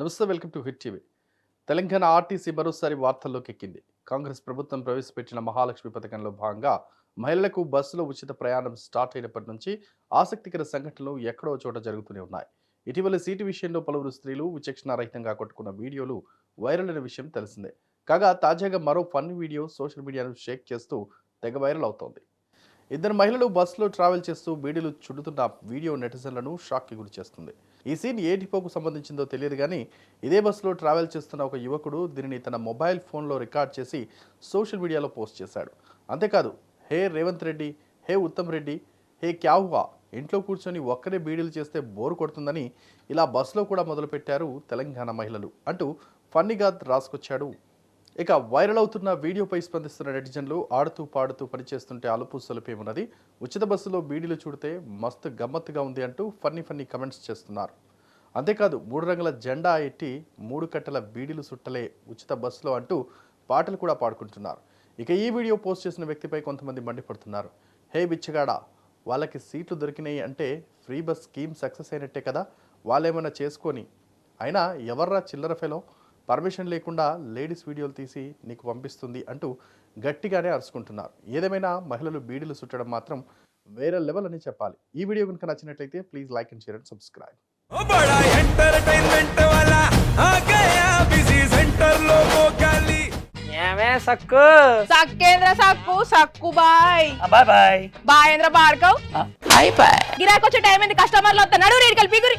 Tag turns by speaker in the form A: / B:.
A: నమస్తే welcome to hit TV. Telangana RTC మరోసారి వార్తల్లోకి ఎక్కింది కాంగ్రెస్ ప్రభుత్వం ప్రవేశపెట్టిన మహాలక్ష్మి పథకంలో భాగంగా మహిళలకు బస్సులో ఉచిత ప్రయాణం స్టార్ట్ అయినప్పటి నుంచి ఆసక్తికర సంఘటనలు ఎక్కడో చోట జరుగుతూనే ఉన్నాయి. ఇటీవల సీటు విషయంలో పలువురు స్త్రీలు విచక్షణారహితంగా కొట్టుకున్న వీడియోలు వైరల్ అయిన విషయం తెలిసిందే. కాగా తాజాగా మరో ఫన్ వీడియో సోషల్ మీడియాను షేక్ చేస్తూ తెగ వైరల్ అవుతోంది. ఇద్దరు మహిళలు బస్సులో ట్రావెల్ చేస్తూ బీడీలు చుడుతున్న వీడియో నెటిజన్లను షాక్కి గురి చేస్తుంది ఈ సీన్ ఏ డిపోకు సంబంధించిందో తెలియదు కానీ ఇదే బస్సులో ట్రావెల్ చేస్తున్న ఒక యువకుడు దీనిని తన మొబైల్ ఫోన్లో రికార్డ్ చేసి సోషల్ మీడియాలో పోస్ట్ చేశాడు. అంతేకాదు హే రేవంత్ రెడ్డి హే ఉత్తమ్ రెడ్డి హే క్యాహువా ఇంట్లో కూర్చొని ఒక్కరే బీడీలు చేస్తే బోరు కొడుతుందని ఇలా బస్సులో కూడా మొదలుపెట్టారు తెలంగాణ మహిళలు అంటూ ఫన్నీగా రాసుకొచ్చాడు ఇక వైరల్ అవుతున్న వీడియోపై స్పందిస్తున్న నెటిజన్లు ఆడుతూ పాడుతూ పనిచేస్తుంటే అలుపు సొలిపేమున్నది. ఉచిత బస్సులో బీడీలు చూడితే మస్తు గమ్మత్తుగా ఉంది అంటూ ఫన్నీ ఫన్నీ కమెంట్స్ చేస్తున్నారు. అంతేకాదు మూడు రంగుల జెండా ఎట్టి మూడు కట్టల బీడీలు సుట్టలే ఉచిత బస్సులో అంటూ పాటలు కూడా పాడుకుంటున్నారు. ఇక ఈ వీడియో పోస్ట్ చేసిన వ్యక్తిపై కొంతమంది మండిపడుతున్నారు. హే బిచ్చగాడా వాళ్ళకి సీట్లు దొరికినాయి అంటే ఫ్రీ బస్ స్కీమ్ సక్సెస్ అయినట్టే కదా వాళ్ళేమైనా చేసుకొని. అయినా ఎవర్రా చిల్లర ఫెలో? పర్మిషన్ లేకుండా లేడీస్ వీడియోలు తీసి నీకు పంపిస్తుంది అంటూ గట్టిగానే అరుచుకుంటున్నారు. ఏదేమైనా మహిళలు బీడీలు చుట్టడం మాత్రం వేరే లెవెల్ అని చెప్పాలి. ఈ వీడియో కనుక నచ్చినట్లయితే please like and share and subscribe.
B: ఏమే Sakku?
C: Sakkendra Sakku Sakku bye.
B: Bye bye.
C: బాయేంద్ర Bhargav
B: bye bye.
C: గిరాకొచ్చే టైం ఏంది? కస్టమర్లు వస్తా నడు రేడికల్ పిగురి